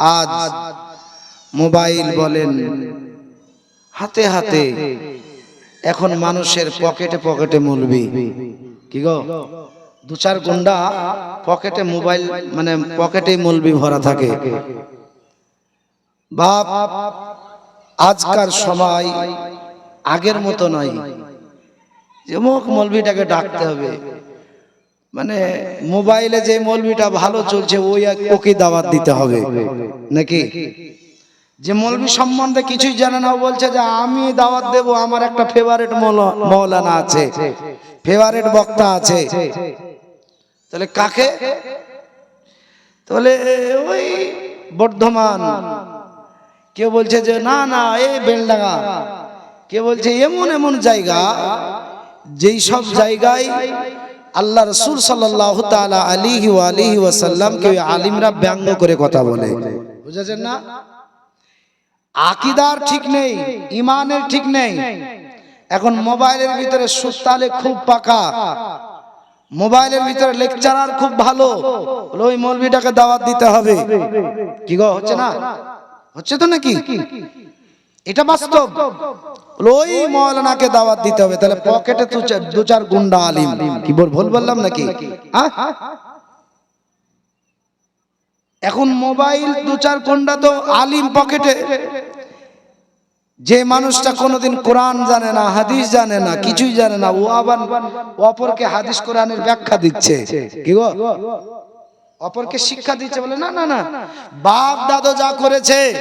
আজ মোবাইল বলেন। হাতে হাতে এখন মানুষের পকেটে পকেটে মলবি। কি গো? দু চার গুন্ডা পকেটে মোবাইল মানে পকেটে মলবি ভরা থাকে। বাপ, আজকার সময় আগের মতো নয়। যে মুখ মলবিটাকে ডাকতে হবে। মানে মোবাইলে যে মলবিটা ভালো চলছে, ওই এক ওকে দাওয়াত দিতে হবে। নাকি? যে মলবি সম্বন্ধে কিছুই জানে না বলছে যে আমি দাওয়াত দেব, আমার একটা ফেভারিট মৌলানা আছে। ফেভারিট বক্তা আছে। তাহলে কাকে? তাহলে ওই বর্ধমান। কেউ বলছে যে না না এই বেলডাঙ্গা। কে বলছে এমন এমন জায়গা, যেই সব জায়গায় আল্লাহ রসুল সাল্লাহ তালা আলিহি আলিহি ওয়াসাল্লাম কেউ আলিমরা ব্যঙ্গ করে কথা বলে। বুঝেছেন না? আকিদার ঠিক নেই, ইমানের ঠিক নেই। এখন মোবাইলের ভিতরে সুতালে খুব পাকা। মোবাইলের ভিতরে লেকচারার খুব ভালো। ওই মৌলবিটাকে দাওয়াত দিতে হবে। কি গো, হচ্ছে না? হচ্ছে তো নাকি? এটা বাস্তব। ওই মৌলানাকে দাওয়াত দিতে হবে। তাহলে পকেটে দু চার- গুন্ডা আলিম। কি ভুল বললাম নাকি? এখন মোবাইল দু চার গুন্ডা তো আলিম পকেটে। যে মানুষটা কোনোদিন কোরআন জানে না, হাদিস জানে না, কিছুই জানে না, ও আবার অপরকে হাদিস কোরআনের ব্যাখ্যা দিচ্ছে। কি গো? অপরকে শিক্ষা দিচ্ছে বলে, না না না, বাপ, দাদু যা করেছে,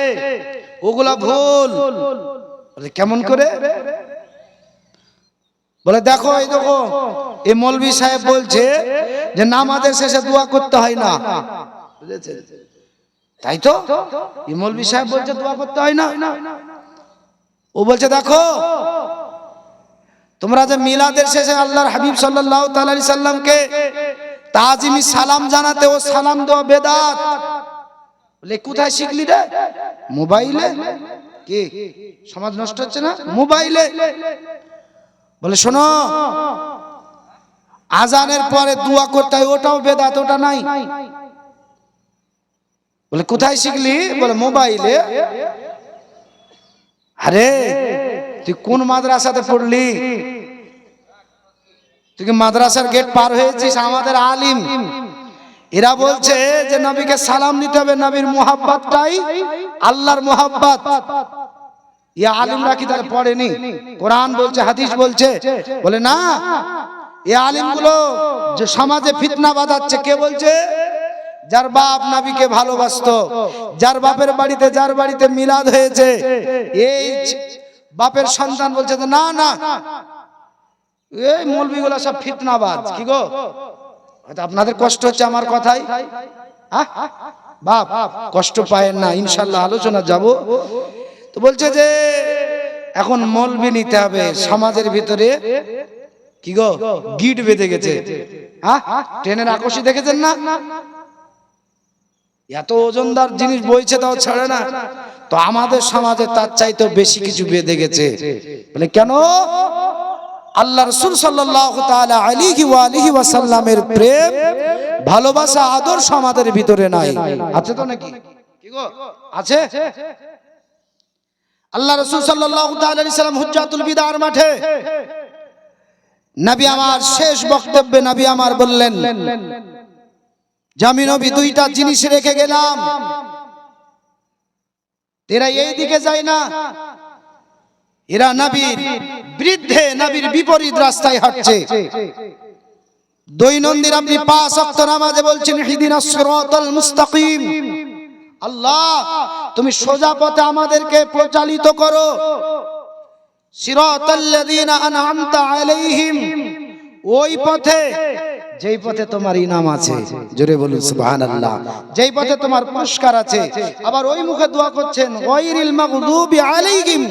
ওগুলা ভুল। বলে, কেমন করে? বলে দেখো এই দেখো এই মৌলবি সাহেব বলছে যে নামাজের শেষে দোয়া করতে হয় না। বুঝেছে? তাই তো? এই মৌলবি সাহেব বলছে দোয়া করতে হয় না। ও বলছে দেখো তোমরা যে মিলাদের শেষে আল্লাহর হাবিব তাআলা আলাইহি সাল্লামকে তাজিমি সালাম জানাতে ও সালাম দেওয়া বেদাত। বলে কোথায় শিখলি রে? মোবাইলে? কি? সমাজ নষ্ট হচ্ছে না? মোবাইলে। বলে, শোনো, আজানের পরে দোয়া করতে হয়, ওটাও বেদাত, ওটা নাই। বলে, কোথায় শিখলি? বলে, মোবাইলে। আরে, তুই কোন মাদ্রাসাতে পড়লি? তুই কি মাদ্রাসার গেট পার হয়েছিস? আমাদের আলিম। এরা বলছে যে, নবীকে সালাম দিতে হবে, নবীর মোহাব্বতটাই আল্লাহর মোহাব্বত। ইয়া আলিমরা কি তাহলে পড়েনি? কোরআন বলছে, হাদিস বলছে? বলে, না। এ আলিমগুলো যে সমাজে ফিতনা বাঁধাচ্ছে, কে বলছে? যার বাপ নাবিকে ভালোবাসতো, যার বাপের বাড়িতে, যার বাড়িতে মিলাদ হয়েছে, এই বাপের সন্তান বলছে না না। এই মৌলবিগুলো সব ফিতনাবাজ, কি গো? আপনাদের কষ্ট হচ্ছে আমার কথাই? বাপ, কষ্ট পায়েন না, ইনশাল্লাহ আলোচনা যাব। বলছে যে, এখন মলবি নিতে হবে, সমাজের ভিতরে কি গো, গিট বেঁধে গেছে। ট্রেনের আকর্ষি দেখেছেন না? এত ওজনদার জিনিস বইছে, তাও ছাড়ে না। তো আমাদের সমাজে তার চাইতে বেশি কিছু বেঁধে গেছে। বলে কেন? আল্লাহ রসুল আলিহি ওয়াসাল্লামের প্রেম, ভালোবাসা আদর্শ আমাদের ভিতরে নাই। আছে তো নাকি? কি গো? আছে? আল্লাহ রসুল সাল্লাম হুজ্জাতুল বিদার মাঠে। নবী আমার শেষ বক্তব্যে নবী আমার বললেন জামি নবী দুইটা জিনিস রেখে গেলাম। এরা এই দিকে যায় না। এরা নবীর বৃদ্ধে নবীর বিপরীত রাস্তায় হাঁটছে। দৈনন্দিন আপনি পাঁচ অক্ত নামাজে বলছেন হিদিনা মুস্তাকিম। আল্লাহ, তুমি সোজা পথে আমাদেরকে প্রচালিত করো। ওই পথে, যেই পথে তোমার ইনাম আছে, জোরে বলুন সুবহানাল্লাহ, যেই পথে তোমার পুরস্কার আছে, আবার ওই মুখে দোয়া করছেন, গায়রিল মাগদুবি আলাইহিম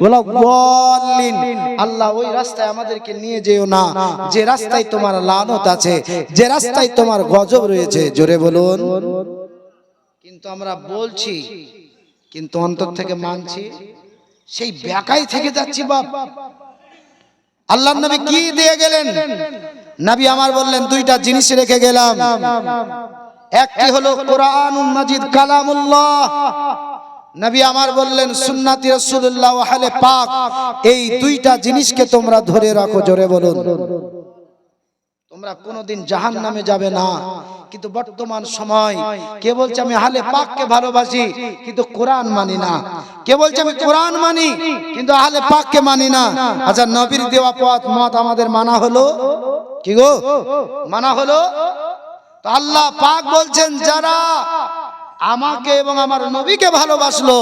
ওয়ালা দাল্লিন আল্লাহ ওই রাস্তায় আমাদেরকে নিয়ে যেও না, যে রাস্তায় তোমার লানত আছে, যে রাস্তায় তোমার গজব রয়েছে, জোরে বলুন। কিন্তু আমরা বলছি, কিন্তু অন্তর থেকে মানছি, সেই ব্যাকাই থেকে যাচ্ছি বাপ। আল্লাহ নবী কি দিয়ে গেলেন? নবী আমার বললেন, দুইটা জিনিস রেখে গেলাম। একটি হলো কোরআন মাজিদ কালামুল্লাহ। নবী আমার বললেন, সুন্নাতি রাসূলুল্লাহ আহলে পাক, এই দুইটা জিনিসকে তোমরা ধরে রাখো, জোরে বলুন। তোমরা কোনোদিন জাহান্নামে যাবে না। কিন্তু বর্তমান সময়, কে বলছে আমি হালে পাককে ভালোবাসি, কিন্তু কোরআন মানি না। কে বলছে আমি কোরআন মানি, কিন্তু আহলে পাককে মানি না। আচ্ছা নবীর দেওয়া পথ, মত আমাদের মানা হলো? কি গো? মানা হলো? তো আল্লাহ পাক বলছেন, যারা আমাকে এবং আমার নবীকে ভালোবাসলো,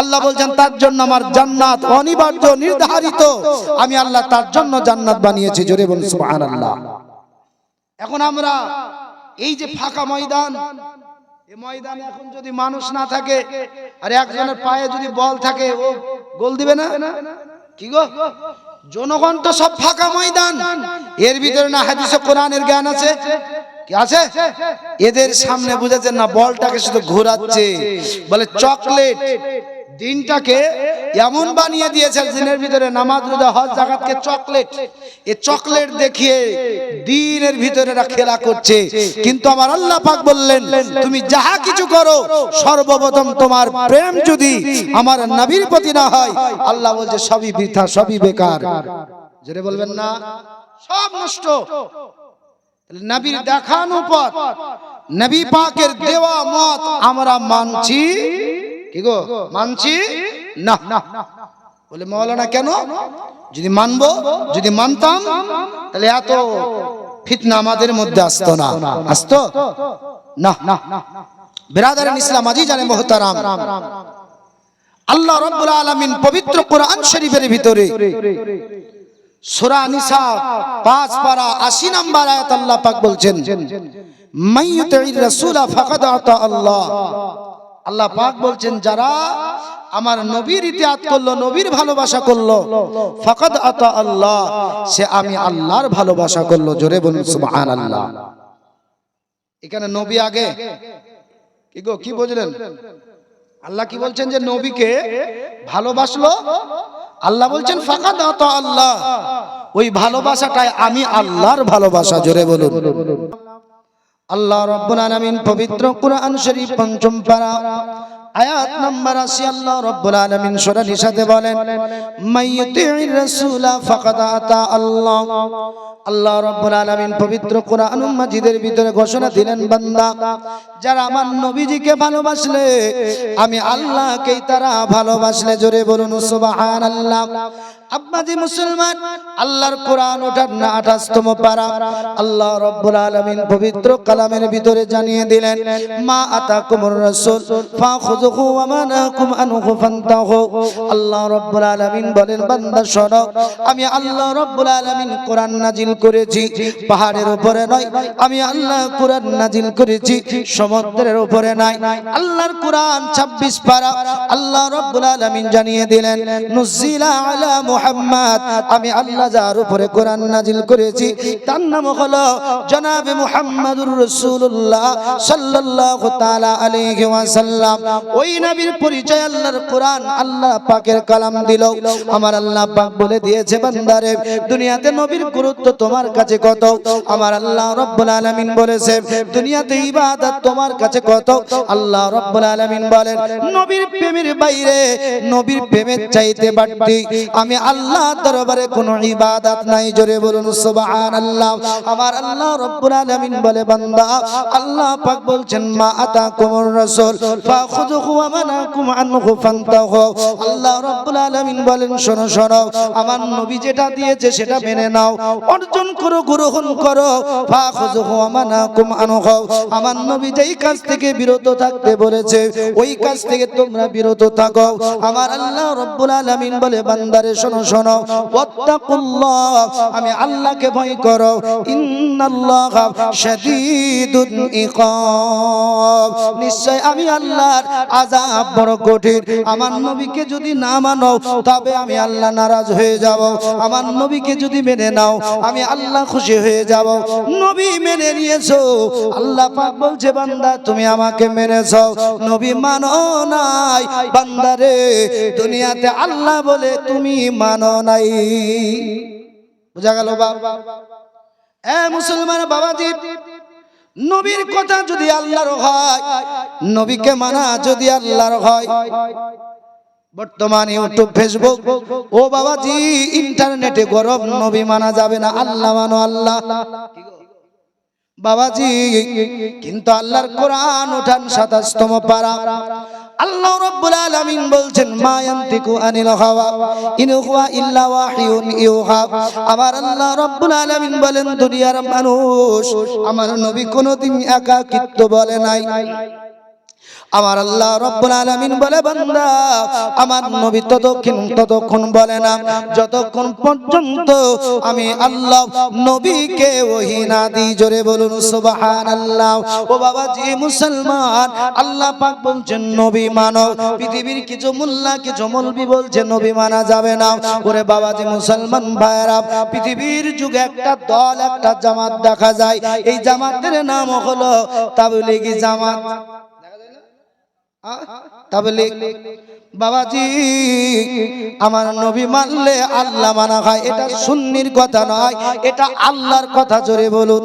আল্লাহ বলছেন, তার জন্য আমার জান্নাত অনিবার্য, নির্ধারিত। আমি আল্লাহ তার জন্য জান্নাত বানিয়েছি, জোরে বলুন সুবহানাল্লাহ। এখন আমরা এই যে ফাঁকা ময়দান এই ময়দানে এখন যদি মানুষ না থাকে আর একজনের পায়ে যদি বল থাকে ও গোল দিবে না? কি গো? জনগণ তো সব ফাঁকা ময়দান। এর ভিতরে না হাদিসে কোরআনের জ্ঞান আছে? কি আছে? এদের সামনে বুঝেছেন না বলটাকে শুধু ঘোরাচ্ছে। বলে চকলেট। দিনটাকে এমন বানিয়ে দিয়েছে দিনের ভিতরে নামাজ, রোজা, হজ, জাকাতকে চকলেট। এ চকলেট দেখিয়ে দিনের ভিতরে এরা খেলা করছে। কিন্তু আমার আল্লাহ পাক বললেন, তুমি যাহা কিছু করো, সর্বপ্রথম তোমার প্রেম যদি আমার নবীর প্রতি না হয়, আল্লাহ বলছে, সবই বৃথা, সবই বেকার। জোরে বলবেন না? সব নষ্ট। নবীর দেখানো পথ নবী পাকের দেওয়া মত আমরা মানছি কি গো? মানছি? না। বলে, মৌলানা, কেন? যদি মানবো, যদি মানতাম, তাহলে এত ফিতনা আমাদের মধ্যে আসতো না। আসতো? না। না বেরাদার ইসলাম আজি জানে মোহতারাম। আল্লাহ রব্বুল আলামিন পবিত্র কোরআন শরীফের ভিতরে সূরা নিসা, পাঁচ পারা 80 নাম্বার আয়াত আল্লাহ পাক বলছেন মাইয়ুতির রাসূলা ফাকাদ আতা আল্লাহ। আল্লাহ পাক বলছেন, যারা আমার নবীর ইতিহাদ করল, নবীর ভালোবাসা করল, ফাকাদ আতা আল্লাহ, সে আমি আল্লাহর ভালোবাসা করল। জোরে বলুন, সুবহানাল্লাহ। এখানে নবী আগে। কি গো, কি বুঝলেন? আল্লাহ কি বলছেন যে নবীকে ভালোবাসলো? আল্লাহ বলছেন ফাঁকা দাও তো আল্লাহ, ওই ভালোবাসাটাই আমি আল্লাহর ভালোবাসা। জোরে বলুন। আল্লাহ রব্বুল আলামিন পবিত্র কুরআন শরীফ পঞ্চম পারা আয়াত নাম্বার 80 আল্লাহ রাব্বুল আলামিন সূরা নিসাতে বলেন মাইয়ুতির রাসূলা ফাকাদ আতা আল্লাহ। আল্লাহ রাব্বুল আলামিন পবিত্র কোরআন মাজিদের ভিতরে ঘোষণা দিলেন, বান্দা, যারা আমার নবীজিকে ভালোবাসলে, আমি আল্লাহকেই তারা ভালোবাসলে। জোরে বলুন, সুবহানাল্লাহ। আব্বাজি মুসলমান, আল্লাহর কোরআন ওঠার না আঠাশতম পারা। আল্লাহ রব্বুল আলামিন পবিত্র কালামের ভিতরে জানিয়ে দিলেন, মা আতাকুমুর রাসূল ফাখুযুহু ওয়া মা নাহাকুম আনহু ফান্তাহু আল্লাহ রব্বুল আলামিন বলেন, বান্দা, শোনো, আমি আল্লাহ রব্বুল আলামিন কোরআন নাজিল করেছি। পাহাড়ের উপরে নয়, আমি আল্লাহ কোরআন নাজিল করেছি। সমুদ্রের উপরে নাই। আল্লাহর কোরআন 26 পারা আল্লাহ রব্বুল আলামিন জানিয়ে দিলেন, নুজিলা আলা মুহাম্মদ। আমি আল্লাহ যার উপরে কোরআন নাজিল করেছি, তার নাম হলো জনাবে মুহাম্মাদুর রাসূলুল্লাহ সাল্লাল্লাহু তাআলা আলাইহি ওয়াসাল্লাম। ওই নবীর পরিচয় আল্লাহর কোরআন আল্লাহ পাকের কালাম দিল। আমার আল্লাহ পাক বলে দিয়েছে বান্দারে দুনিয়াতে নবীর গুরুত্ব তোমার কাছে কত? আমার আল্লাহ রব্বুল আলামিন বলেছে দুনিয়াতে ইবাদত তোমার কাছে কত? আল্লাহ রব্বুল আলামিন বলেন নবীর প্রেমের বাইরে নবীর প্রেমের চাইতে বাড়তি আমি আল্লাহ দরবারে কোনো ইবাদত নাই জোরে বলুন সুবহানাল্লাহ। আমার আল্লাহ রব্বুল আলামিন বলে বান্দা আল্লাহ পাক বলছেন মা আতাকুমুর রাসূল ফাখুযুহু শোনো শোনো, আমার নবী অর্জন করো, গ্রহণ যেই কাজ থেকে বিরত থাকতে বলেছে, ওই কাজ থেকে তোমরা বিরত থাকো। আমার আল্লাহ রব্বুল আলামিন বলে, বান্দারে, শোনো শোনো, ওয়াত্তাকুল্লাহ, আমি আল্লাহকে ভয় করো। ইন্নাল্লাহ শাদীদুল ইকাব। নিশ্চয় আমি আল্লাহর আযাব বড় কঠিন। আমার নবীকে যদি না মানো তবে আমি আল্লাহ নারাজ হয়ে যাব। আমার নবীকে যদি মেনে নাও, আমি আল্লাহ খুশি হয়ে যাব। নবী মেনে নিয়েছো। আল্লাহ পাক বলছে, বান্দা, তুমি আমাকে মেনেছো। নবী মানো নাই। বান্দারে দুনিয়াতে আল্লাহ বলে তুমি মানো নাই। বোঝা গেল বাবা এ মুসলমান বাবাজি নবীর কথা যদি আল্লাহর হয় নবীকে মানা যদি আল্লাহর হয় বর্তমান ইউটিউব ফেসবুক ও বাবাজি ইন্টারনেটে গরম নবী মানা যাবে না আল্লাহ মানো আল্লাহ। বাবাজি কিন্তু আল্লাহর কোরআন উঠান সাতাশতম পারা। আল্লাহ রাব্বুল আলামিন বলছেন, মা ইয়ান্তিকু আনিল হাওয়া, ইন হুয়া ইল্লা ওয়াহিয়ুন ইউহা। আমার আল্লাহ রাব্বুল আলামিন বলেন, দুনিয়ার মানুষ আমার নবী কোনোদিন একাকিত্ব বলে নাই। আমার আল্লাহ রব্বুল আলামিন বলে, বান্দা, আমার নবী ততক্ষণ ততক্ষণ বলে না। যতক্ষণ পর্যন্ত আমি আল্লাহ নবীকে ওহি না দিই, জোরে বলুন, সুবহানাল্লাহ। ও বাবা জি মুসলমান, আল্লাহ পাক বলছেন, নবী মানো। পৃথিবীর কিছু মোল্লা, কিছু মৌলবি বলছে, নবী মানা যাবে না। ওরে বাবা জি মুসলমান ভাইরা পৃথিবীর যুগে একটা দল, একটা জামাত দেখা যায়। এই জামাতের নাম হলো তাবলীগী জামাত। বাবাজি, আমার নবী আল্লাহ মানা হয়, এটা সুন্নির কথা নয়, এটা আল্লাহর কথা জোরে বলুন।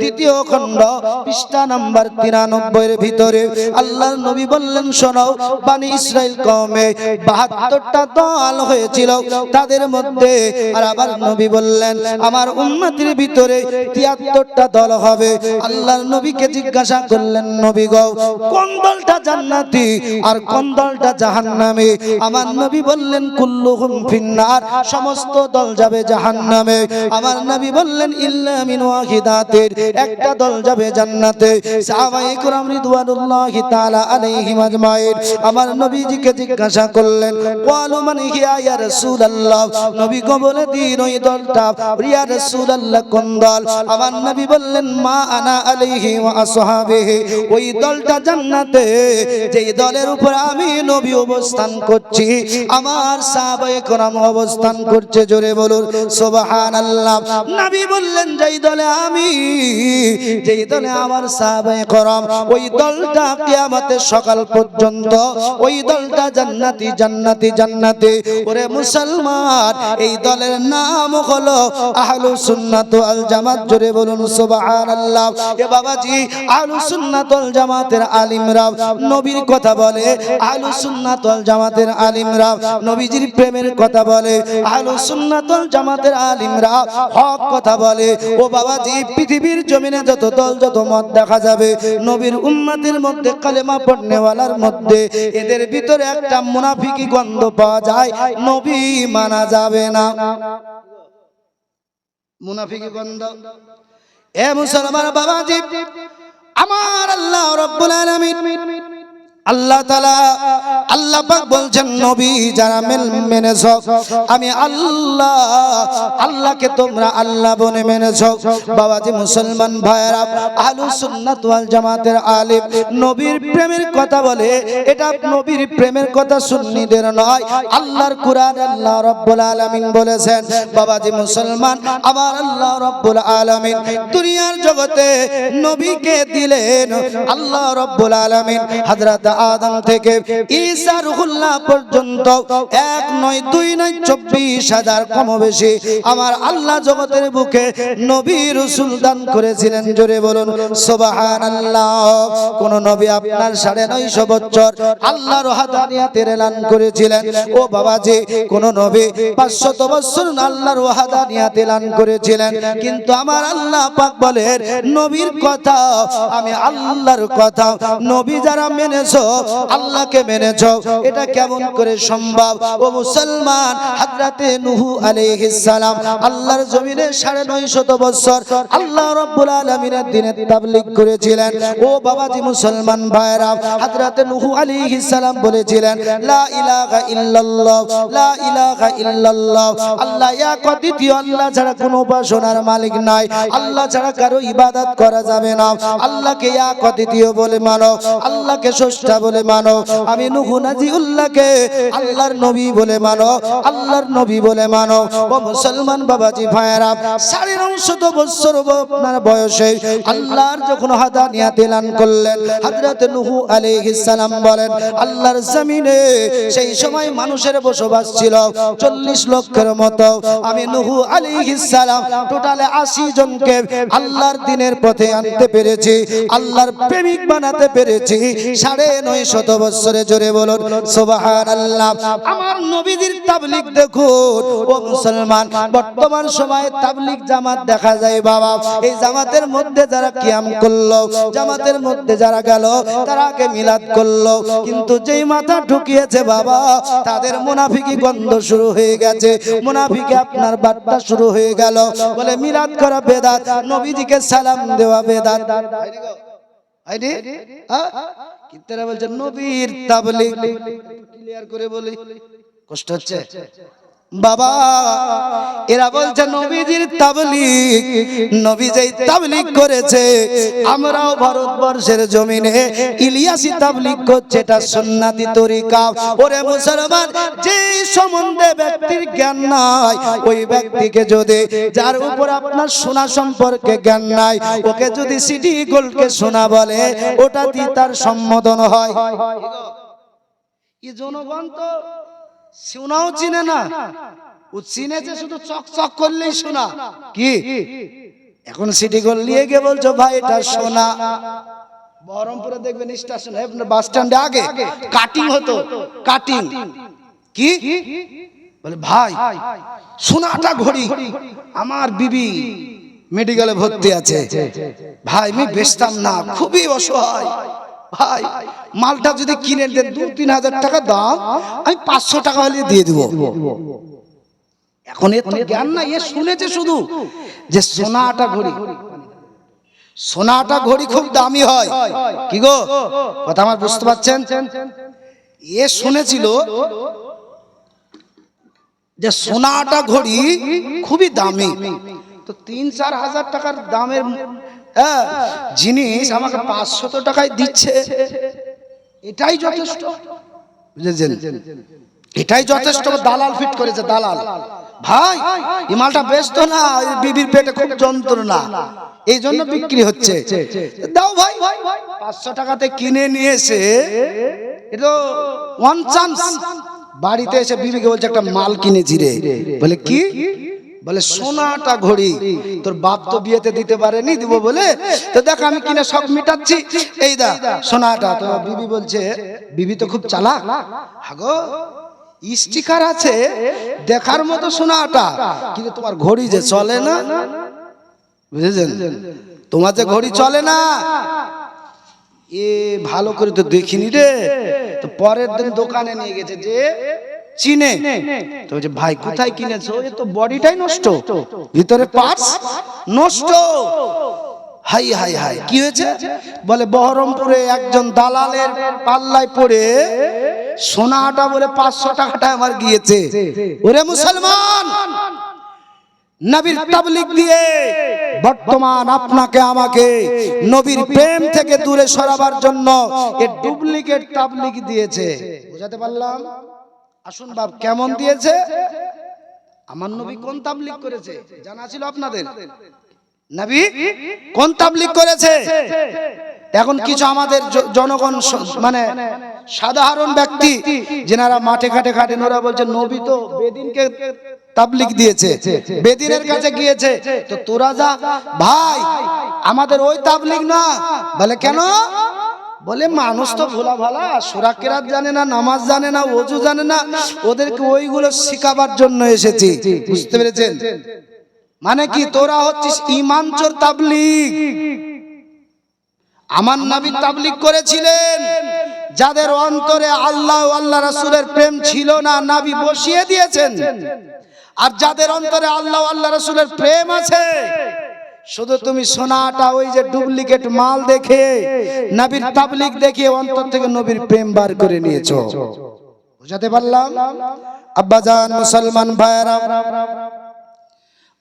দ্বিতীয় খণ্ড, পৃষ্ঠা নাম্বার তিরানব্বই এর ভিতরে। আল্লাহর নবী বললেন, শোনো, বানি ইসরাইল কমে বাহাত্তরটা দল হয়েছিল তাদের মধ্যে। আর আবার নবী বললেন, আমার উম্মতির ভিতরে তিয়াত্তরটা দল হবে। আল্লাহর নবীকে জিজ্ঞাসা করলেন, নবী গো, কোন দলটা জান্নাতি আর কোন দলটা জাহান্নামে? আমার নবী বললেন, কুল্লুহুম ফিন্নার, সমস্ত দল যাবে জাহান্নামে। আমার নবী বললেন, ইল্লা মিন বেদাতের একটা দল যাবে জান্নাতে। সাহাবায়ে কোরআন রিদওয়ানুল্লাহি তাআলা আলাইহিম আজমাইন আমার নবীজিকে জিজ্ঞাসা করলেন ক্বালু মানে কি ইয়া রাসূলুল্লাহ? নবী কো বলে, দিন ওই দলটা। ইয়া রাসূলুল্লাহ, কোন দল? আমার নবী বললেন, মা আনা আলাইহি ওয়া আসহাবিহি। ওই দলটা জান্নাতে। যেই দলের উপর আমি নবী অবস্থান করছি, আমার সাহাবায়ে কোরআন অবস্থান করছে। জোরে বলুন, সুবহানাল্লাহ। নবী বললেন, যেই দলে আমি, যেই দলে আমার সাহাবায়ে করম, ওই দলটা কিয়ামতের সকাল পর্যন্ত, ওই দলটা জান্নাতি জান্নাতি জান্নাতি। ওরে মুসলমান, এই দলের নাম হলো আহলু সুন্নাত আল জামাত। জোরে বলুন, সুবহানাল্লাহ। এ বাবাজি, আহলু সুন্নাত আল জামাতের আলিমরা, নবীর কথা বলে, আহলু সুন্নাত আল জামাতের আলিমরা, নবীজির প্রেমের কথা বলে, আহলু সুন্নাত আল জামাতের আলিমরা হক কথা বলে। ও বাবাজি পৃথিবীর জমিনে যত দল, যত মত দেখা যাবে, নবীর উম্মতের মধ্যে, কালেমা পড়নেওয়ালার মধ্যে, এদের ভিতরে একটা মুনাফিকি গন্ধ পাওয়া যায়, নবী মানা যাবে না। মুনাফিকি গন্ধ। এ মুসলমান বাবাজি, আমার আল্লাহ রব্বুল আলামিন আল্লাহ তালা আল্লাহ পাক বলছেন, নবী, যারা মেল মেনেছ, আমি আল্লাহ, আল্লাহকে তোমরা আল্লাহ বনে মেনেছ। বাবাজি মুসলমান ভাইরা আলু সুন্নাত জামাতের আলিম, নবীর প্রেমের কথা বলে, এটা নবীর প্রেমের কথা সুন্নিদের নয়, আল্লাহর কুরআন আল্লাহ রাব্বুল আলামিন বলেছেন। বাবাজি মুসলমান, আমার আল্লাহ রাব্বুল আলামিন, দুনিয়ার জগতে নবীকে দিলেন আল্লাহ রাব্বুল আলামিন। হযরত আদম থেকে ঈসা রুহুল্লাহ পর্যন্ত এক নয়, দুই নয়, চব্বিশ হাজার কম বেশি আমার আল্লাহ জগতের বুকে নবী রসুল দান করেছিলেন। জোরে বলুন সোবাহান আল্লাহ কোন নবী আপনার সাড়ে নয়শো বছর আল্লাহর হাদানিয়াতের এলান করেছিলেন। ও বাবাজি, কোন নবী পাঁচশত বছর আল্লাহর ওয়াহাদানিয়াত এলান করেছিলেন। কিন্তু আমার আল্লাহ পাক বলেন, নবীর কথা, আমি আল্লাহর কথা, নবী যারা মেনেছ আল্লাহকে মেনেছ এটা কেমন করে সম্ভব? ও মুসলমান, হাজরাতে নুহু সালাম, আল্লাহর জমিনে সাড়ে নয় শত বছর আল্লাহ রব্বুল আলামিনের দিনে তাবলিগ করেছিলেন। ও বাবাজি মুসলমান ভাইরা হাজরাতে নুহু সালাম বলেছিলেন, লা ইলাহা ইল্লাল্লাহ, লা ইলাহা ইল্লাল্লাহ। আল্লাহ এক অদ্বিতীয় আল্লাহ ছাড়া কোনো উপাসনার মালিক নাই। আল্লাহ ছাড়া কারও ইবাদত করা যাবে না। আল্লাহকে এক অদ্বিতীয় বলে মানো। আল্লাহকে স্রষ্টা বলে মানো। আমি নুহু নাজিউল্লাহকে আল্লাহর নবী বলে মানো, আল্লাহর নবী বলে মানো। ও মুসলমান বাবাজি ভাইয়েরা, সাড়ে নশত বছর আপনার বয়সে আল্লাহর যখন হাদানিয়াত এলান করলেন, হযরত নূহু আলাইহিস সালাম বলেন, আল্লাহর জমিনে সেই সময় মানুষের বসবাস ছিল চল্লিশ লক্ষের মতো। আমি নুহু আলাইহিস সালাম টোটালে আশি জনকে আল্লাহর দিনের পথে আনতে পেরেছি, আল্লাহর প্রেমিক বানাতে পেরেছি, সাড়ে নয় শত বছরে জোরে বলুন, সুবহানাল্লাহ। আমার নবীদের তাবলিগ দেখুন। ও মুসলমান, বর্তমান সময়ে তাবলিগ জামাত দেখা যায় বাবা। এই জামাতের মধ্যে যারা কিয়াম করল, জামাতের মধ্যে যারা গেল, তারা আগে মিলাদ করল। কিন্তু যেই মাথা ঢুকিয়েছে বাবা, তাদের মুনাফিকি গন্ধ শুরু হয়ে গেছে। মুনাফিকে আপনার বার্তা শুরু হয়ে গেল। বলে মিলাদ করা বেদাত, নবীজিকে সালাম দেওয়া বেদাত। হয়নি? হ্যাঁ? কিন্তু বলছে নবীর তাবলিগ। ক্লিয়ার করে বলি। কষ্ট হচ্ছে? বাবা, এরা বলছে নবীজির তাবলিগ। নবী যেই তাবলিগ করেছে। আমরাও ভারতবর্ষের জমিনে ইলিয়াসি তাবলিগ করছে, এটা সুন্নাতি তরিকা। ওরে মুসলমান যে সম্বন্ধে ব্যক্তির জ্ঞান নাই, ওই ব্যক্তিকে যদি, যার উপর আপনার সোনা সম্পর্কে জ্ঞান নাই, ওকে যদি সিটি গোল্ডকে সোনা বলে ওটা দিয়ে তার সম্বোধন হয়। জনগণ তো সোনাও চিনে না। ও চিনেছে শুধু চক চক করলেই সোনা কি? এখন সিটি গোল্ড নিয়ে গিয়ে বলছো, ভাই, এটা সোনা বহরমপুরে দেখবেন স্টেশন বাস স্ট্যান্ডে আগে কাটিং হতো, কাটিং। কি? বলে, ভাই, সোনাটা ঘড়ি আমার বিবি মেডিকেলে ভর্তি আছে। ভাই, আমি বেচতাম না, খুবই অসহায়। ভাই, মালটা যদি কিনে দেন, দু, তিন হাজার টাকা দাম, আমি পাঁচশো টাকা হলে দিয়ে দিব। এখন এ তো জ্ঞান না এ শুনেছে শুধু যে সোনাটা ঘড়ি। সোনাটা ঘড়ি খুব দামি হয়। কি গো? কথা আমার বুঝতে পারছেন? এ শুনেছিল যে সোনাটা ঘড়ি খুবই দামি। তো তিন, চার হাজার টাকার দামের হ্যাঁ, জিনিস আমাকে পাঁচশত টাকায় দিচ্ছে। এটাই যথেষ্ট। এটাই যথেষ্ট। দালাল ফিট করেছে দালাল। ভাই এই মালটা ব্যস্ত না বিবির পেটে খুব যন্ত্রণা। এই জন্য বিক্রি হচ্ছে। দাও ভাই পাঁচশো টাকাতে কিনে নিয়ে এসে এটা ওয়ান চান্স বাড়িতে এসে বিবিকে বলছে একটা মাল কিনেছি রে। বলে কি? বলে, সোনাটা ঘড়ি, তোর বাপ তো বিয়েতে দিতে পারেনি, দিব বলে? তো দেখ, আমি কিনে সব মিটাচ্ছি। এই দা, সোনাটা তো বিবি বলছে, বিবি তো খুব চালাক। হাগো, স্টিকার আছে, দেখার মতো সোনাটা, কিন্তু তোমার ঘড়ি যে চলে না? বুঝেছেন? তোমার যে ঘড়ি চলে না? এ, ভালো করে তো দেখিনি রে। তো পরের দিন দোকানে নিয়ে গেছে যে চিনে। তো বলছে ভাই কোথায় কিনেছো? এ তো বডিটাই নষ্ট। ভিতরে পার্টস নষ্ট। হাই হাই হাই কি হয়েছে? বলে বহরমপুরে একজন দালালের পাল্লায় পড়ে সোনাটা বলে পাঁচশো টাকাটা আমার গিয়েছে। ওরে মুসলমান! নবীর তাবলিগ দিয়ে বর্তমান আপনাকে আমাকে নবীর প্রেম থেকে দূরে সরাবার জন্য এ ডুপ্লিকেট তাবলিগ দিয়েছে। বুঝাতে পারলাম? আসুন বাপ কেমন দিয়েছে? আমার নবী কোন তাবলিক করেছে? জানা ছিল আপনাদের। নবী কোন তাবলিক করেছে? এখন কিছু আমাদের জনগণ মানে সাধারণ ব্যক্তি যেনারা মাঠে ঘাটে খাটেন ওরা বলছে নবী তো বেদিনকে তাবলিক দিয়েছে। বেদিনের কাছে গিয়েছে। তো তোরা যা ভাই আমাদের ওই তাবলিক না। বলে কেন? বলে মানুষ তো ভোলা ভালা সুরাকেরাত জানে না নামাজ জানে না ওজু জানে না ওদেরকে ওইগুলো শিখাবার জন্য এসেছি। বুঝতে পেরেছেন? মানে কি তোরা হচ্ছিস ইমানচোর তাবলিগ। আমার নবী তাবলিগ করেছিলেন। যাদের অন্তরে আল্লাহ ও আল্লাহ রাসূলের প্রেম ছিল না নাবি বসিয়ে দিয়েছেন। আর যাদের অন্তরে আল্লাহ ও আল্লাহ রাসূলের প্রেম আছে শুধু তুমি সোনাটা ওই যে ডুপ্লিকেট মাল দেখে, নবীর তাবলিক দেখে অন্তর থেকে নবীর প্রেম বার করে নিয়েছো। বুঝাতে পারলাম? আব্বাজান, মুসলমান ভাইরা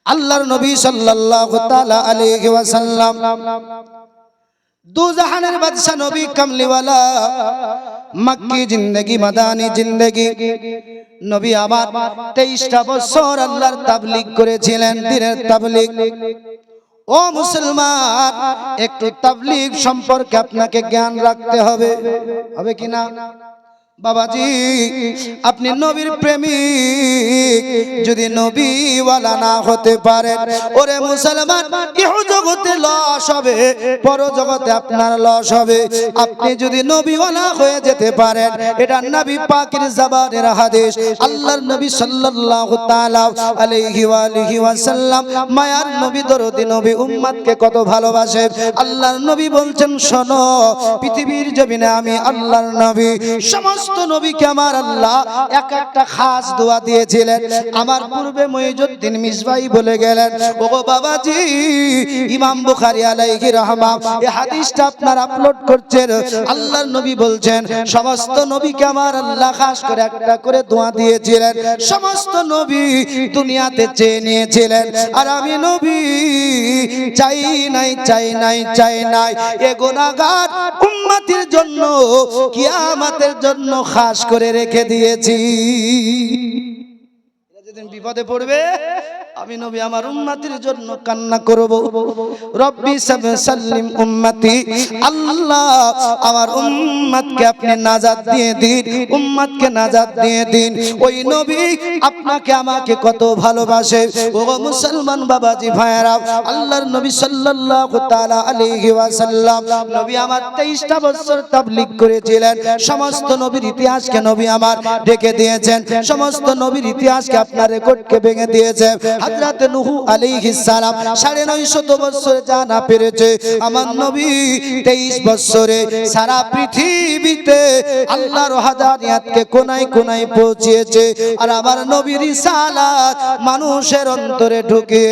আল্লাহর নবী সাল্লাল্লাহু তাআলা আলাইহি ওয়াসাল্লাম দু জাহানের বাদশা নবী কামলিওয়ালা মক্কি জিন্দেগি, মাদানি জিন্দেগি, নবী আমার তেইশটা বছর আল্লাহর তাবলিগ করেছিলেন, দিনের তাবলিগ। ও মুসলমান একটু তাবলিগ সম্পর্কে আপনাকে জ্ঞান রাখতে হবে। হবে কি না বাবাজি, আপনি নবীর প্রেমিক। যদি নবীওয়ালা না হতে পারেন ওরে মুসলমান, ইহ জগতে লস হবে, পর জগতে আপনার লস হবে। আপনি যদি নবীওয়ালা হয়ে যেতে পারেন, এটা নবী পাকের জবানের হাদিস। আল্লাহর নবী সাল্লাল্লাহু তাআলা আলাইহি ওয়া আলিহি ওয়াসাল্লাম মায়ার নবী দরদি নবী উম্মতকে কত ভালোবাসে। আল্লাহর নবী বলছেন, শোনো, পৃথিবীর জমিনে আমি আল্লাহর নবী। সমস্ত নবীকে আমার আল্লাহ এক একটা খাস দোয়া দিয়েছিলেন। আমার পূর্বে মহিজুদ্দিন মিসবাই বলে গেলেন ও গো বাবাজি, ইমাম বুখারী আলাইহি রহমা এই হাদিসটা আপনার আপলোড করছেন। আল্লাহর নবী বলছেন, সমস্ত নবীকে আমার আল্লাহ খাস করে একটা করে দোয়া দিয়েছিলেন। সমস্ত নবী দুনিয়াতে চেয়ে নিয়েছিলেন। আর আমি নবী, চাই নাই চাই নাই চাই নাই। এ গুনাহগার উম্মতের জন্য, কিয়ামতের জন্য খাস করে রেখে দিয়েছি। যেদিন বিপদে পড়বে, আমি নবী আমার উম্মতির জন্য কান্না করব। রব্বি সাব সাল্লিম উম্মতি, আল্লাহ আমার উম্মতকে আপনি নাজাত দিয়ে দিন, উম্মতকে নাজাত দিয়ে দিন। ওই নবী আপনাকে আমাকে কত ভালোবাসে। ও মুসলমান বাবাজি ভাইরা আল্লাহর নবী সাল্লাল্লাহু তাআলা আলাইহি ওয়াসাল্লাম নবী আমার 23টা বছর তাবলীগ করেছিলেন। সমস্ত নবীর ইতিহাসকে নবী আমার ডেকে দিয়েছেন। সমস্ত নবীর ইতিহাসকে আপনার রেকর্ডকে ভেঙে দিয়েছে। হযরত নূহ আলাইহিস সালাম 950 বছর জানা পেরেছে, আমার নবী 23 বছরে সারা পৃথিবীতে আল্লাহর হাদানিয়াতকে কোনায় কোনায় পৌঁছিয়েছে। আর আমার নবীর রিসালাত মানুষের অন্তরে ঢুকে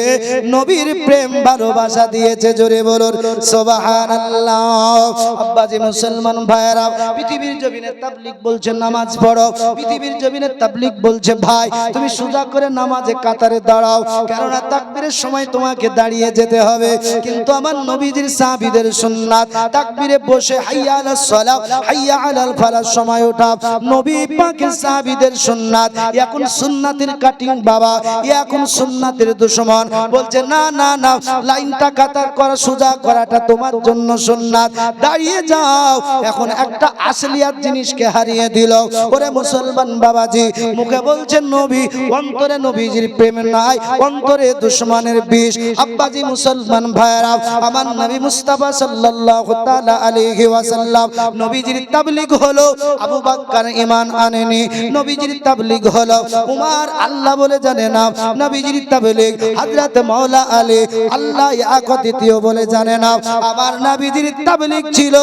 নবীর প্রেম ভালোবাসা দিয়েছে, জোরে বলুন, সুবহানাল্লাহ। আব্বাজি মুসলমান ভাইরা পৃথিবীর জমিনে তাবলিগ বলছে, নামাজ পড়ো। পৃথিবীর জমিনে তাবলিগ বলছে, ভাই, তুমি সুজা করে নামাজে কাতারে দাঁড়াও। কেননা তাকবীরের সময় তোমাকে দাঁড়িয়ে যেতে হবে। কিন্তু আমার নবীজির সাহাবীদের সুন্নাত, তাকবীরে বসে হাইয়া আলাস সালাহ হাইয়া আলাল ফালাহ সময় ওঠা নবী পাকের সাহাবীদের সুন্নাত, এখন সুন্নাতের কাটিং বাবা এখন সুন্নাতের দুশমন। বলছে, না না না, লাইনটা কাতার করা, সোজা করাটা তোমার জন্য সুন্নাত। দাঁড়িয়ে যাও। এখন একটা আসলিয়াত জিনিসকে হারিয়ে দিল। ওরে মুসলমান বাবাজি, মুখে বলছেন নবী অন্তরে নবীজির প্রেম নাই, অন্তরে দুশ্মনের বিষ। আব্বাজি মুসলমান ভাইরা আমার নবী মুস্তাফা সাল্লাল্লাহু তাআলা আলাইহি ওয়াসাল্লাম নবীজির তাবলীগ হলো আবু বকর ঈমান আনেনি। নবীজির তাবলীগ হলো উমার, আল্লাহ বলে জানে না। নবীজির তাবলীগ হযরত মাওলা আলী, আল্লাহ এক দ্বিতীয় বলে জানে না। আমার নবীজির তাবলীগ ছিল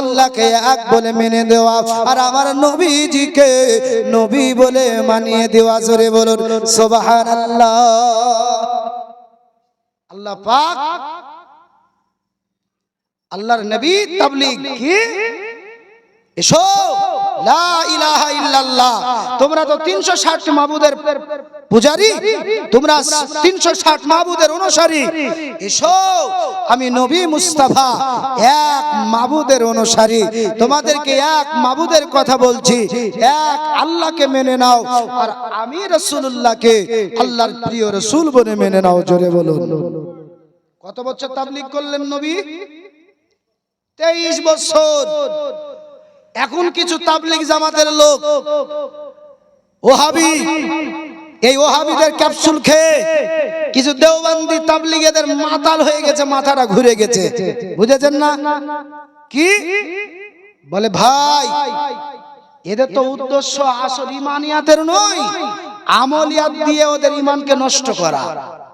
আল্লাহকে এক বলে মেনে দেওয়া আর আমার নবীজিকে নবী বলে মানিয়ে দেওয়া। জোরে বলুন সুবহানাল্লাহ। আল্লাহ পাক আল্লাহর নবী তাবলিগ কি? এসব তোমরা তো 360 মাবুদের পূজারি, তোমরা 360 মাবুদের অনুসারী। এসো, আমি নবী মুস্তাফা, এক মাবুদের অনুসারী। তোমাদেরকে এক মাবুদের কথা বলছি, এক আল্লাহকে মেনে নাও, আর আমি রাসূলুল্লাহকে আল্লাহর প্রিয় রসুল বলে মেনে নাও, জোরে বলুন। কত বছর তাবলীগ করলেন নবী? তেইশ বছর। এখন কিছু তাবলিগ জামাতের লোক। ওহাবি। এই ওহাবিদের ক্যাপসুল খেয়ে কিছু দেওবন্দি তাবলিগেদের মাতাল হয়ে গেছে মাথাটা ঘুরে গেছে। বুঝেছেন না? কি? বলে ভাই এদের তো উদ্দেশ্য আসল ইমানিয়াতের নয় আমলিয়াত দিয়ে ওদের ইমানকে নষ্ট করা।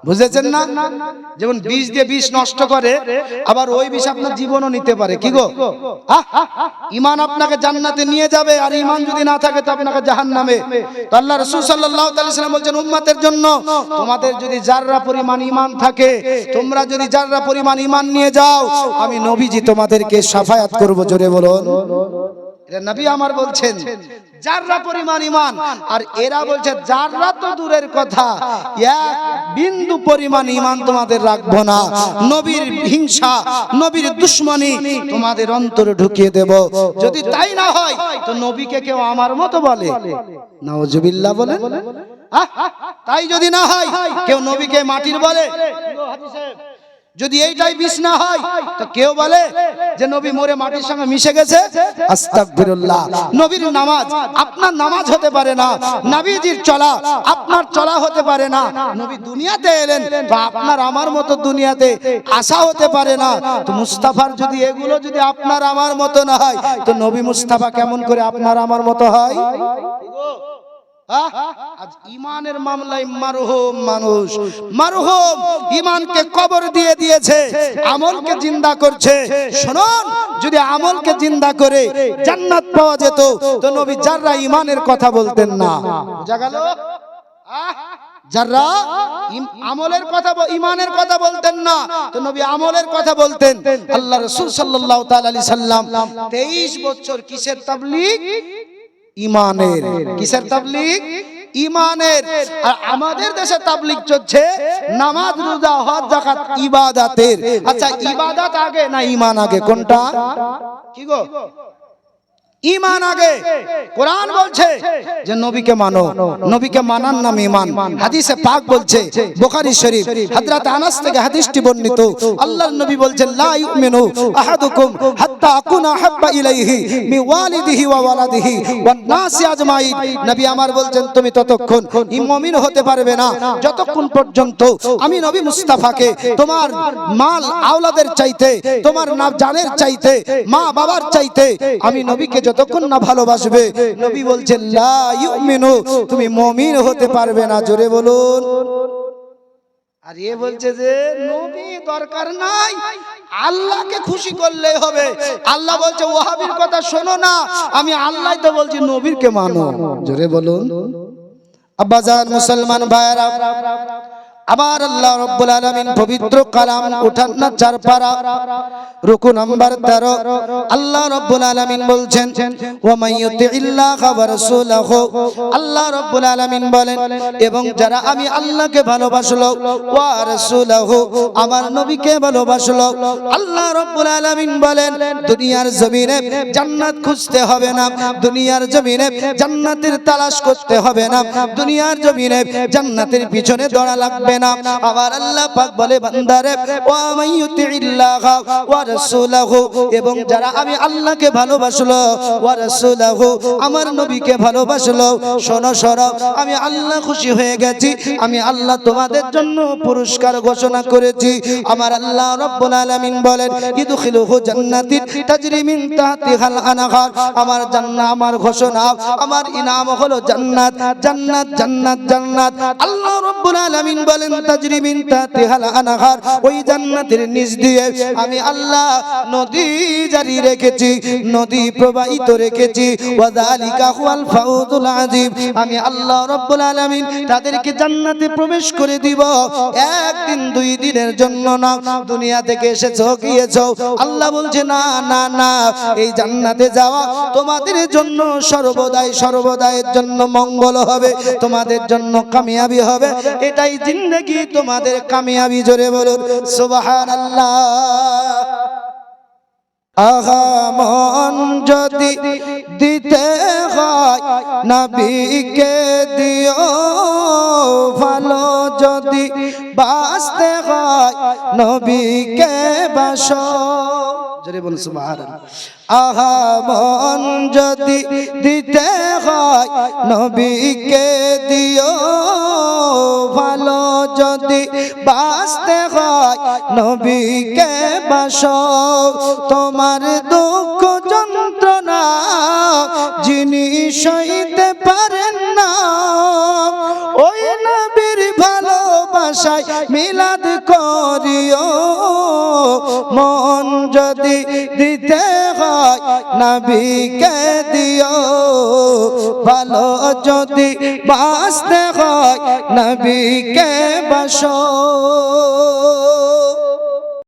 বুঝেছেন না? যেমন বিষ দিয়ে বিষ নষ্ট করে, আবার ওই বিষ আপনার জীবনও নিতে পারে। কি গো? ইমান আপনাকে জান্নাতে নিয়ে যাবে, আর ইমান যদি না থাকে তো আপনাকে জাহান্নামে। তো আল্লাহ রাসূল সাল্লাম বলছেন, উম্মতের জন্য তোমাদের যদি যাররা পরিমাণ ইমান থাকে, তোমরা যদি যাররা পরিমাণ ইমান নিয়ে যাও, আমি নবীজি তোমাদেরকে সাফায়াত করব, জোরে বলুন। নবী আমার বলছেন যাররা পরিমাণ ইমান আর এরা বলছে যাররা তো দূরের কথা এক বিন্দু পরিমাণ ইমান তোমাদের রাখব না। নবীর হিংসা নবীর দুশ্মনী তোমাদের অন্তরে ঢুকিয়ে দেব। যদি তাই না হয় তো নবীকে কেউ আমার মতো বলে। নাওজুবিল্লাহ বলে আহ, তাই যদি না হয় কেউ নবীকে মাটির বলে। যদি এইটাই বিষ না হয়, তো কেউ বলে যে নবী মরে মাটির সঙ্গে মিশে গেছে? নবীর নামাজ আপনার নামাজ হতে পারে না, নবীজির চলা আপনার চলা হতে পারে না। নবী দুনিয়াতে এলেন বা আপনার আমার মতো দুনিয়াতে আশা হতে পারে না। তো মুস্তাফার যদি এগুলো যদি আপনার আমার মতো না হয়, তো নবী মুস্তাফা কেমন করে আপনার আমার মতো হয়? আজ ইমানের মামলায় মারহুম মানুষ। মারহুম ইমানকে কবর দিয়ে দিয়েছে, আমলকে জিন্দা করছে। শুনুন, যদি আমলকে জিন্দা করে জান্নাত পাওয়া যেত, তো নবী যাররা ইমানের কথা বলতেন না। বুঝা গেল? যারা আমলের কথা ইমানের কথা বলতেন না, তো নবী আমলের কথা বলতেন। আল্লাহ রাসূল তাআলা আলাইহি সাল্লাম 23 বছর কিসের ইমানের। কিসের তাবলিক ইমানের। আর আমাদের দেশে তাবলিক চলছে নামাজ রোজা হজ যাকাত ইবাদাতের। আচ্ছা ইবাদাত আগে না ইমান আগে? কোনটা? কি গো? ইমান আগে। কোরআন বলছে যে নবীকে মানো, নবীকে মানার নাম ইমান হাদিসে পাক বলছে, বুখারী শরীফ, হযরত আনাস থেকে হাদিসটি বর্ণিত। আল্লাহর নবী বলছেন, লা ইউমিনু আহাদুকুম হাত্তা আকুনা হাব্বা ইলাইহি মি ওয়ালিদিহি ওয়া ওয়ালাদিহি ওয়ান নাসি আজমাইন। নবী আমার বলছেন, তুমি ততক্ষণ ই মুমিন হতে পারবে না। যতক্ষণ পর্যন্ত আমি নবী মুস্তাফাকে তোমার মাল আওলাদের চাইতে, তোমার না জানের চাইতে মা বাবার চাইতে আমি নবীকে যতক্ষণ না ভালোবাসবে, নবী বলছেন, লা ইউমিনু তুমি মুমিন হতে পারবে না, জোরে বলুন। আর এ বলছে যে, নবী দরকার নাই, আল্লাহকে খুশি করলে হবে। আল্লাহ বলছে ওহাবির কথা শোনো না, আমি আল্লাহ তো বলছি, নবীরকে মানো। জোরে বলুন। আব্বাজান মুসলমান ভাইরা আবার আল্লাহ রব্বুল আলামিন পবিত্র কালাম উঠান না চার পারা রুকু নাম্বার 13 আল্লাহ রব্বুল আলামিন বলছেন ওয়া মাইয়ুতিল্লাহা ওয়া রাসূলাহু। আল্লাহ রব্বুল আলামিন বলেন, এবং যারা আমি আল্লাহকে ভালোবাসলো, ওয়া রাসূলাহু, আমার নবীকে ভালোবাসলো। আল্লাহ রব্বুল আলামিন বলেন, দুনিয়ার জমিনে জান্নাত খুঁজতে হবে না, দুনিয়ার জমিনে জান্নাতের তালাশ করতে হবে না, দুনিয়ার জমিনে জান্নাতের পিছনে দৌড়া লাগবে। না। আবার আল্লাহ পাক বলে, বান্দারে এবং যারা আমি আল্লাহকে ভালোবাসলো, ওয়া আমার নবীকে ভালোবাসলো। শোনো শোনো, আমি আল্লাহ খুশি হয়ে গেছি। আমি আল্লাহ তোমাদের জন্য পুরস্কার ঘোষণা করেছি। আমার আল্লাহ রব্বুল আলামিন বলেন, ইদখিলুহু জান্নাতিন তাজরি মিন তাহতিহাল আনহার। আমার জান্নাত, আমার ঘোষণা, আমার ইনাম হলো জান্নাত। জান্নাত জান্নাত জান্নাত। আল্লাহ রব্বুল আলামিন বলেন তাজরি মিন তাহতিহাল আনহার, ওই জান্নাতের নিচ দিয়ে আমি আল্লাহ নদী জারি রেখেছি, নদী প্রবাহিত রেখেছি। ওয়াদালিকা হুয়াল ফাউজুল আযীম। আমি আল্লাহ রব্বুল আলামিন তাদেরকে জান্নাতে প্রবেশ করে দিব। একদিন, দুই দিনের জন্য না, দুনিয়া থেকে এসেছ, গিয়েছো। আল্লাহ বলছে, না না না, এই জান্নাতে যাওয়া তোমাদের জন্য সর্বদাই সর্বদায়ের জন্য মঙ্গল হবে, তোমাদের জন্য কামিয়াবি হবে। এটাই জিন্দেগি তোমাদের কামিয়াবি? জোরে বলুন, সুবহানাল্লাহ। আহা মন যদি দিতে হয়, নবীকে দিও। ভালো যদি বাঁচতে হয়, নবীকে বাসো। জোরে বলুন, সুবহানাল্লাহ। আহা, মন যদি দিতে হয়, নবীকে দিও। ভালো যদি বাঁচতে হয়, নবীকে বাসো। তোমার দুঃখ যন্ত্রণা যিনি সইতে পারেন না, ওই নবীর ভালোবাসায় মিলাদ করিও। মন যদি দিতে হয় নবীকে দিও। ভালো যদি বাঁচতে হয় নবীকে বাসো।